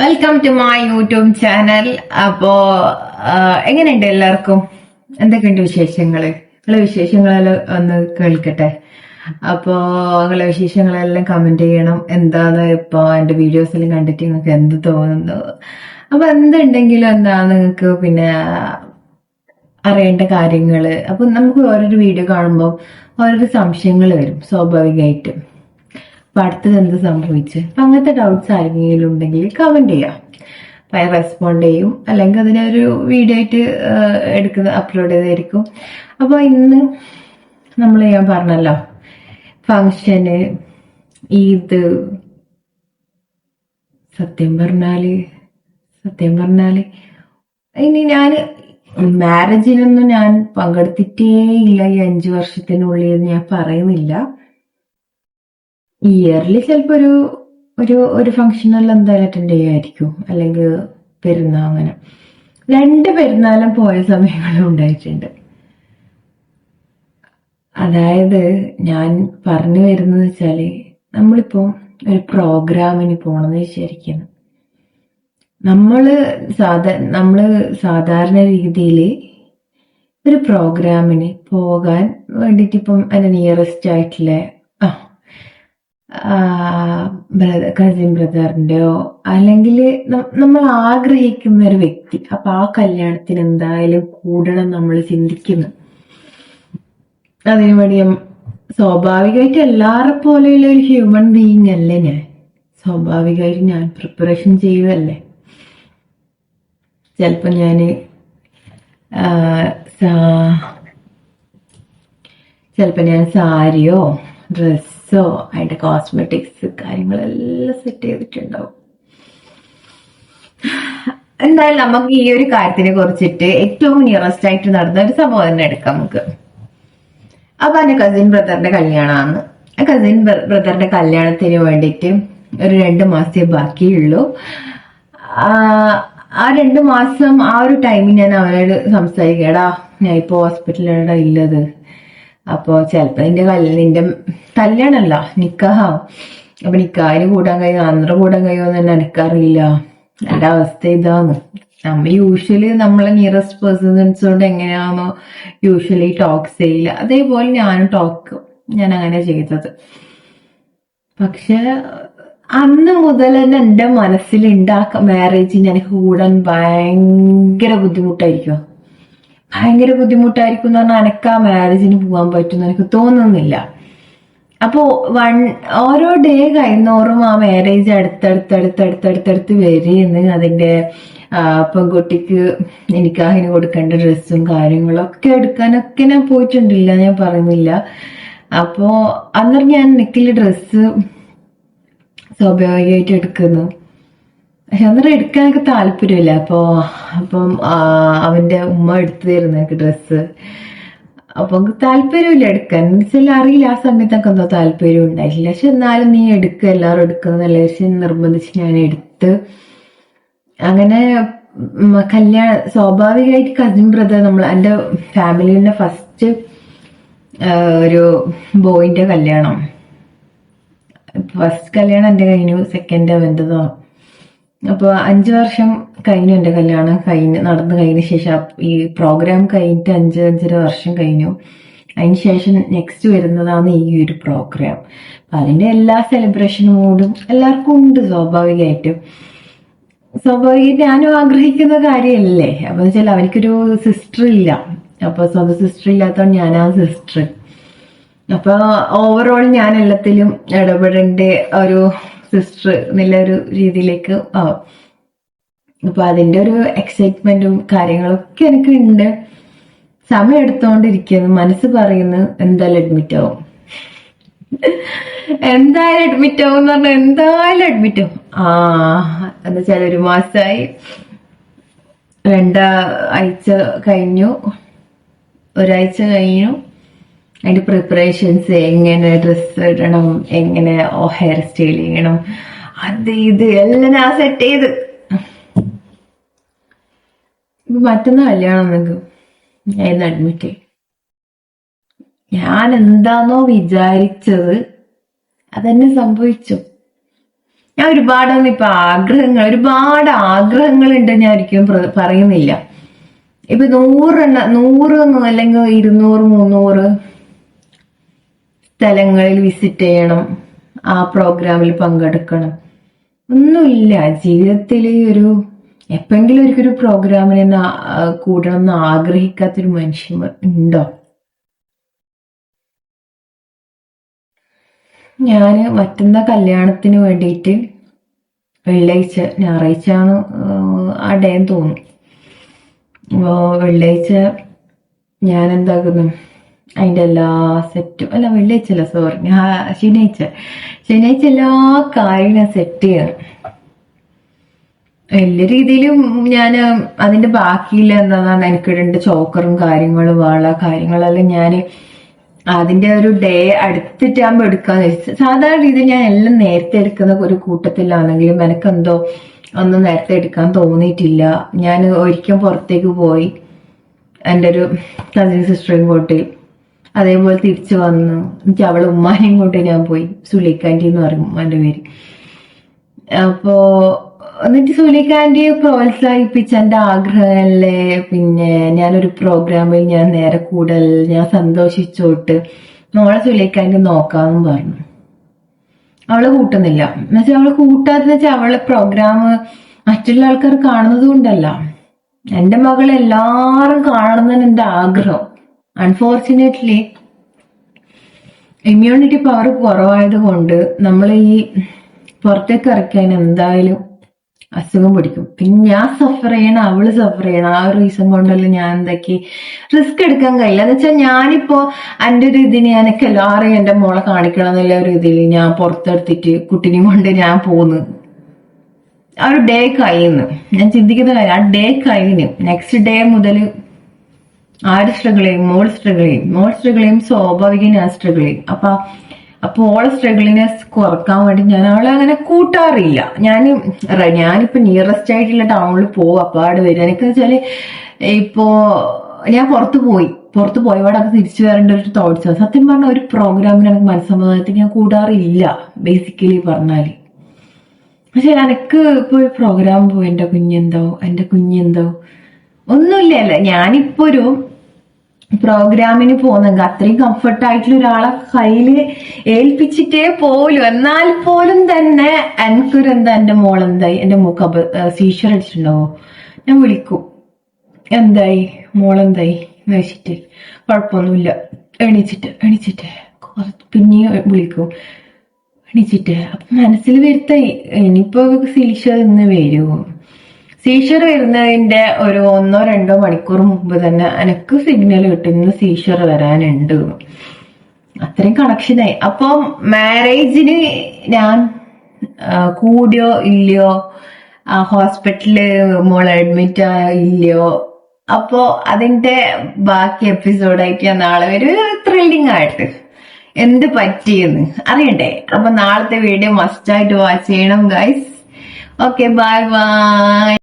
Welcome to my YouTube channel അപ്പോ എങ്ങനെയുണ്ട് എല്ലാവർക്കും? എന്തൊക്കെയുണ്ട് വിശേഷങ്ങൾ? നിങ്ങളെ വിശേഷങ്ങളെല്ലാം ഒന്ന് കേൾക്കട്ടെ. അപ്പോ നിങ്ങളെ വിശേഷങ്ങളെല്ലാം കമന്റ് ചെയ്യണം. എന്താണ് ഇപ്പൊ എന്റെ വീഡിയോസിൽ കണ്ടിട്ട് നിങ്ങൾക്ക് എന്ത് തോന്നുന്നു? അപ്പൊ എന്തുണ്ടെങ്കിലും എന്താ നിങ്ങൾക്ക് പിന്നെ അറിയേണ്ട കാര്യങ്ങൾ. അപ്പൊ നമുക്ക് ഓരോരു വീഡിയോ കാണുമ്പോൾ ഓരോരോ സംശയങ്ങൾ വരും സ്വാഭാവികമായിട്ടും. അപ്പൊ അടുത്തത് എന്ത് സംഭവിച്ചു? അപ്പൊ അങ്ങനത്തെ ഡൗട്ട്സ് ആരെങ്കിലും ഉണ്ടെങ്കിൽ കമന്റ് ചെയ്യാം. അപ്പൊ റെസ്പോണ്ട് ചെയ്യും. അല്ലെങ്കിൽ അതിനൊരു വീഡിയോ ആയിട്ട് എടുക്കുന്ന അപ്ലോഡ് ചെയ്തായിരിക്കും. അപ്പൊ ഇന്ന് നമ്മൾ ഞാൻ പറഞ്ഞല്ലോ. ഫങ്ഷന് ഈദ് സത്യം പറഞ്ഞാൽ സത്യം പറഞ്ഞാൽ ഇനി ഞാൻ മാരേജിനൊന്നും ഞാൻ പങ്കെടുത്തിട്ടേ ഇല്ല ഈ അഞ്ചു വർഷത്തിനുള്ളിൽ ഞാൻ പറയുന്നില്ല. ഇയർലി ചിലപ്പോ ഒരു ഒരു ഒരു ഫംഗ്ഷനെല്ലാം എന്തായാലും അറ്റൻഡ് ചെയ്യുമായിരിക്കും അല്ലെങ്കിൽ പെരുന്നാൾ അങ്ങനെ. രണ്ട് പെരുന്നാളും പോയ സമയങ്ങളും ഉണ്ടായിട്ടുണ്ട്. അതായത് ഞാൻ പറഞ്ഞു വരുന്നത് വെച്ചാൽ നമ്മളിപ്പോ ഒരു പ്രോഗ്രാമിന് പോണെന്ന് വിചാരിക്കുന്നു. നമ്മൾ സാധാ നമ്മൾ സാധാരണ രീതിയിൽ ഒരു പ്രോഗ്രാമിന് പോകാൻ വേണ്ടിയിട്ട് ഇപ്പം അതിന് നിയറസ്റ്റ് ആയിട്ടുള്ള കസിൻ ബ്രദറിന്റെയോ അല്ലെങ്കിൽ നമ്മൾ ആഗ്രഹിക്കുന്ന ഒരു വ്യക്തി അപ്പൊ ആ കല്യാണത്തിന് എന്തായാലും കൂടണം നമ്മൾ ചിന്തിക്കുന്നു. ഞാൻ- സ്വാഭാവികമായിട്ട് എല്ലാവരെ പോലെയുള്ള ഒരു ഹ്യൂമൻ ബീയിങ് അല്ലേ ഞാൻ? സ്വാഭാവികമായിട്ട് ഞാൻ പ്രിപ്പറേഷൻ ചെയ്യുമല്ലേ ചിലപ്പോ ഞാൻ ചിലപ്പോ ഞാൻ സാരിയോ ഡ്രസ്സോ അതിന്റെ കോസ്മെറ്റിക്സ് കാര്യങ്ങളെല്ലാം സെറ്റ് ചെയ്തിട്ടുണ്ടാവും. എന്തായാലും നമുക്ക് ഈ ഒരു കാര്യത്തിനെ കുറിച്ചിട്ട് ഏറ്റവും നിയറസ്റ്റ് ആയിട്ട് നടന്ന ഒരു സംഭവം തന്നെ എടുക്കാം നമുക്ക്. അപ്പൊ എന്റെ കസിൻ ബ്രദറിന്റെ കല്യാണമാണ്. കസിൻ ബ്രദറിന്റെ കല്യാണത്തിന് വേണ്ടിയിട്ട് ഒരു രണ്ട് മാസത്തെ ബാക്കിയുള്ളൂ. ആ, രണ്ട് മാസം ആ ഒരു ടൈമിൽ ഞാൻ അവനോട് സംസാരിക്കടാ ഞാൻ ഇപ്പൊ ഹോസ്പിറ്റലിലാണ് ഉള്ളത് അപ്പൊ ചിലപ്പോ നിന്റെ നിന്റെ കല്യാണല്ല നിക്കാഹാവും അപ്പൊ നിക്കാഹിന് കൂടാൻ കഴിയോ അന്ത്ര കൂടാൻ കഴിയുമോ എന്ന് എനിക്കറിയില്ല എന്റെ അവസ്ഥ ഇതാണ്. നമ്മ യൂഷ്വലി നമ്മളെ നിയറസ്റ്റ് പേഴ്സൺസോട് എങ്ങനെയാണോ യൂഷ്വലി ടോക്ക് ചെയ്യില്ല അതേപോലെ ഞാനും ടോക്ക് ഞാൻ അങ്ങനെ ചെയ്തത്. പക്ഷെ അന്ന് മുതൽ തന്നെ എന്റെ മനസ്സിൽ ഉണ്ടാക്ക മാരേജിന് എനിക്ക് കൂടാൻ ഭയങ്കര ബുദ്ധിമുട്ടായിരിക്കും. ഭയങ്കര ബുദ്ധിമുട്ടായിരിക്കും എന്ന് പറഞ്ഞാൽ എനിക്ക് മാരേജിന് പോകാൻ പറ്റുമെന്ന് എനിക്ക് തോന്നുന്നില്ല. അപ്പോ വൺ ഓരോ ഡേ കഴിയുന്നോറും ആ മാരേജ് അടുത്തടുത്തടുത്തടുത്തടുത്തടുത്ത് വരുന്നു അതിന്റെ ആ, പെൺകുട്ടിക്ക് എനിക്കാഹിന് കൊടുക്കേണ്ട ഡ്രസ്സും കാര്യങ്ങളൊക്കെ എടുക്കാനൊക്കെ ഞാൻ പോയിട്ടുണ്ടില്ല ഞാൻ പറയുന്നില്ല. അപ്പോ അന്നേരം ഞാൻ നിക്കിൽ ഡ്രസ്സ് സ്വാഭാവികമായിട്ട് എടുക്കുന്നു. അന്നേരം എടുക്കാനൊക്കെ താല്പര്യമില്ല. അപ്പോ അപ്പം അവന്റെ ഉമ്മ എടുത്തു തരുന്ന ഡ്രസ്സ് അപ്പൊ എനിക്ക് താല്പര്യമില്ല എടുക്കാൻ. എന്ന് വെച്ചാൽ അറിയില്ല ആ സമയത്തൊക്കെ എന്തോ താല്പര്യം ഉണ്ടായിട്ടില്ല. പക്ഷെ എന്നാലും നീ എടുക്കുക എല്ലാവരും എടുക്കുന്നതല്ലേ പക്ഷെ നിർബന്ധിച്ച് ഞാൻ എടുത്ത്. അങ്ങനെ കല്യാണ സ്വാഭാവികമായിട്ട് കസിൻ ബ്രദർ നമ്മൾ എന്റെ ഫാമിലിന്റെ ഫസ്റ്റ് ഒരു ബോയിന്റെ കല്യാണം. ഫസ്റ്റ് കല്യാണം എന്റെ കഴിഞ്ഞു സെക്കൻഡ് അവന്റെതോ. അപ്പോൾ അഞ്ചു വർഷം കഴിഞ്ഞു എന്റെ കല്യാണം കഴിഞ്ഞ് നടന്നു കഴിഞ്ഞ ശേഷം ഈ പ്രോഗ്രാം കഴിഞ്ഞിട്ട് അഞ്ച് അഞ്ചര വർഷം കഴിഞ്ഞു. അതിന് ശേഷം നെക്സ്റ്റ് വരുന്നതാണ് ഈ ഒരു പ്രോഗ്രാം അപ്പൊ എല്ലാ സെലിബ്രേഷൻ മൂഡും എല്ലാവർക്കും ഉണ്ട് സ്വാഭാവികമായിട്ടും. സ്വാഭാവികം ഞാനും ആഗ്രഹിക്കുന്ന കാര്യമല്ലേ? അപ്പൊ വെച്ചാൽ അവനിക്കൊരു സിസ്റ്റർ ഇല്ല. അപ്പൊ സ്വന്തം സിസ്റ്റർ ഇല്ലാത്തതുകൊണ്ട് ഞാനാ സിസ്റ്റർ അപ്പൊ ഓവറോൾ ഞാൻ എല്ലാത്തിലും ഇടപെടേണ്ട ഒരു സിസ്റ്റർ എന്നുള്ള ഒരു രീതിയിലേക്ക് ആവും അപ്പൊ അതിന്റെ ഒരു എക്സൈറ്റ്മെന്റും കാര്യങ്ങളൊക്കെ എനിക്ക് ഉണ്ട് സമയം എടുത്തോണ്ടിരിക്കുന്നു. മനസ്സ് പറയുന്നു എന്തായാലും അഡ്മിറ്റ് ആവും. എന്തായാലും അഡ്മിറ്റ് ആവും എന്ന് പറഞ്ഞാൽ എന്തായാലും അഡ്മിറ്റ് ആവും. ആ എന്ന് വെച്ചാൽ ഒരു മാസമായി രണ്ടാഴ്ച കഴിഞ്ഞു. ഒരാഴ്ച കഴിഞ്ഞു. അതിന്റെ പ്രിപ്പറേഷൻസ് എങ്ങനെ ഡ്രസ്സ് ഇടണം എങ്ങനെ ഹെയർ സ്റ്റൈൽ ചെയ്യണം. അത് ഇത് എല്ലാം ഞാൻ സെറ്റ് ചെയ്ത്. ഇപ്പൊ മറ്റന്നാ കല്യാണം നിങ്ങൾക്ക് ഞാൻ ഇന്ന് അഡ്മിറ്റ് ഞാൻ എന്താണോ വിചാരിച്ചത് അതന്നെ സംഭവിച്ചു. ഞാൻ ഒരുപാടൊന്നും ഇപ്പൊ ആഗ്രഹങ്ങൾ ഒരുപാട് ആഗ്രഹങ്ങൾ ഉണ്ട് ഞാൻ ഒരിക്കലും പറയുന്നില്ല. ഇപ്പൊ നൂറെണ്ണ നൂറ് അല്ലെങ്കിൽ ഇരുന്നൂറ് മുന്നൂറ് സ്ഥലങ്ങളിൽ വിസിറ്റ് ചെയ്യണം. ആ പ്രോഗ്രാമിൽ പങ്കെടുക്കണം. ഒന്നുമില്ല. ജീവിതത്തിൽ ഒരു എപ്പെങ്കിലും ഒരിക്കലും ഒരു പ്രോഗ്രാമിന് കൂടണം എന്ന് ആഗ്രഹിക്കാത്തൊരു മനുഷ്യൻ ഉണ്ടോ? ഞാൻ മറ്റന്ന കല്യാണത്തിന് വേണ്ടിയിട്ട് വെള്ളിയാഴ്ച ഞായറാഴ്ച ആണ് ആ ഡേ തോന്നുന്നു. വെള്ളിയാഴ്ച ഞാൻ എന്താക്കുന്നു അതിന്റെ എല്ലാ സെറ്റും അല്ല വെള്ളിയാഴ്ച അല്ല സോറി ഞാൻ ശനിയാഴ്ച. ശനിയാഴ്ച എല്ലാ കാര്യങ്ങളും സെറ്റ് ചെയ്യണം. എല്ലാ രീതിയിലും ഞാൻ അതിന്റെ ബാക്കിയില്ല എനിക്ക് രണ്ട് ചോക്കറും കാര്യങ്ങളും വള കാര്യങ്ങളെല്ലാം ഞാൻ അതിന്റെ ഒരു ഡേ അടുത്തിട്ടാകുമ്പോൾ എടുക്കാന്ന് വെച്ചു സാധാരണ രീതിയിൽ ഞാൻ എല്ലാം നേരത്തെ എടുക്കുന്ന ഒരു കൂട്ടത്തിലാണെങ്കിലും എനിക്കെന്തോ ഒന്നും നേരത്തെ എടുക്കാൻ തോന്നിയിട്ടില്ല. ഞാൻ ഒരിക്കൽ പുറത്തേക്ക് പോയി. എന്റെ ഒരു കസിൻ സിസ്റ്ററേയും കൂട്ടി അതേപോലെ തിരിച്ചു വന്നു. എനിക്ക് അവളെ ഉമ്മാനെയും കൊണ്ട് ഞാൻ പോയി. സുലിക്കാന്റി എന്ന് പറയും ഉമ്മാന്റെ പേര്. അപ്പോ എന്നിട്ട് സുലിക്കാന്റിയെ പ്രോത്സാഹിപ്പിച്ച എന്റെ ആഗ്രഹമല്ലേ? പിന്നെ ഞാനൊരു പ്രോഗ്രാമിൽ ഞാൻ നേരെ കൂടൽ ഞാൻ സന്തോഷിച്ചോട്ട് മോളെ സുലിക്കാന്റി നോക്കാമെന്ന് പറഞ്ഞു. അവളെ കൂട്ടുന്നില്ല. എന്നുവെച്ചാൽ അവളെ കൂട്ടാത്തെന്ന് വെച്ചാൽ അവളെ പ്രോഗ്രാം മറ്റുള്ള ആൾക്കാർ കാണുന്നത് കൊണ്ടല്ല. എന്റെ മകൾ എല്ലാരും കാണണമെന്നാണ് ആഗ്രഹം. അൺഫോർച്ചുനേറ്റ്ലി ഇമ്മ്യൂണിറ്റി പവർ കുറവായത് കൊണ്ട് നമ്മൾ ഈ പുറത്തേക്ക് ഇറക്കാൻ എന്തായാലും അസുഖം പിടിക്കും. പിന്നെ ഞാൻ സഫർ ചെയ്യണം അവൾ സഫർ ചെയ്യണം. ആ ഒരു റീസൺ കൊണ്ടല്ല ഞാൻ എന്താക്കി റിസ്ക് എടുക്കാൻ കഴിയില്ല. എന്ന് വെച്ചാൽ ഞാനിപ്പോ എന്റെ ഒരു ഇതിന് എനിക്ക് എല്ലാവരെയും എന്റെ മോളെ കാണിക്കണം എന്നുള്ള ഒരു ഇതിൽ ഞാൻ പുറത്തെടുത്തിട്ട് കുട്ടിനെയും കൊണ്ട് ഞാൻ പോന്ന്. ആ ഒരു ഡേ കഴിയുന്നു ഞാൻ ചിന്തിക്കുന്ന കാര്യം ആ ഡേ കഴിഞ്ഞു. നെക്സ്റ്റ് ഡേ മുതൽ ആര് സ്ട്രഗിൾ ചെയ്യും മോൾ സ്ട്രഗിൾ ചെയ്യും മോൾ സ്ട്രഗിൾ ചെയ്യും ഞാൻ സ്ട്രഗിൾ അപ്പൊ അപ്പൊ ഓളെ സ്ട്രഗിളിനെ കുറയ്ക്കാൻ വേണ്ടി ഞാൻ അവളെ അങ്ങനെ കൂട്ടാറില്ല. ഞാൻ ഞാനിപ്പോ നിയറസ്റ്റ് ആയിട്ടുള്ള ടൗണിൽ പോകും അപ്പാട് വരും. എനിക്ക് വെച്ചാൽ ഇപ്പോ ഞാൻ പുറത്തു പോയി. പുറത്ത് പോയപാടൊക്കെ തിരിച്ചു വരേണ്ട ഒരു തോട്ട്സ് സത്യം പറഞ്ഞ ഒരു പ്രോഗ്രാമിന് എനിക്ക് മനസ്സമ്മതത്തിൽ ഞാൻ കൂടാറില്ല ബേസിക്കലി പറഞ്ഞാൽ. പക്ഷെ എനിക്ക് ഇപ്പൊ ഒരു പ്രോഗ്രാം പോയി. എന്റെ കുഞ്ഞെന്തോ? എന്റെ കുഞ്ഞെന്തോ? ഒന്നുമില്ലല്ല. ഞാനിപ്പോ ഒരു പ്രോഗ്രാമിന് പോകുന്നെങ്കിൽ അത്രയും കംഫർട്ട് ആയിട്ടുള്ള ഒരാളെ കയ്യിൽ ഏൽപ്പിച്ചിട്ടേ പോലും. എന്നാൽ പോലും തന്നെ എനിക്കൊരു എന്താ എന്റെ മോളെന്തായി എന്റെ മുഖം സീഷർ അടിച്ചിട്ടുണ്ടാവോ ഞാൻ വിളിക്കും. എന്തായി? മോളെന്തായി വെച്ചിട്ട് കുഴപ്പമൊന്നുമില്ല. എണീച്ചിട്ട് എണീച്ചിട്ട്. പിന്നെയും വിളിക്കും. എണീച്ചിട്ട്. അപ്പൊ മനസ്സിൽ വരുത്തായി ഇനിയിപ്പോ സീഷർ ഇന്ന് വരുമോ സീഷർ വരുന്നതിന്റെ ഒരു ഒന്നോ രണ്ടോ മണിക്കൂർ മുമ്പ് തന്നെ എനിക്ക് സിഗ്നൽ കിട്ടും ഇന്ന് സീഷർ വരാനുണ്ട്. അത്രയും കണക്ഷനായി അപ്പം മാരേജിന് ഞാൻ കൂടിയോ ഇല്ലയോ ഹോസ്പിറ്റലിൽ മോൾ അഡ്മിറ്റ് ഇല്ലയോ അപ്പോ അതിന്റെ ബാക്കി എപ്പിസോഡായിട്ട് ഞാൻ നാളെ ഒരു ത്രില്ലിംഗ് ആയിട്ട് എന്ത് പറ്റിയെന്ന് അറിയണ്ടേ? അപ്പൊ നാളത്തെ വീഡിയോ മസ്റ്റായിട്ട് വാച്ച് ചെയ്യണം ഗൈസ് ഓക്കെ ബൈ ബൈ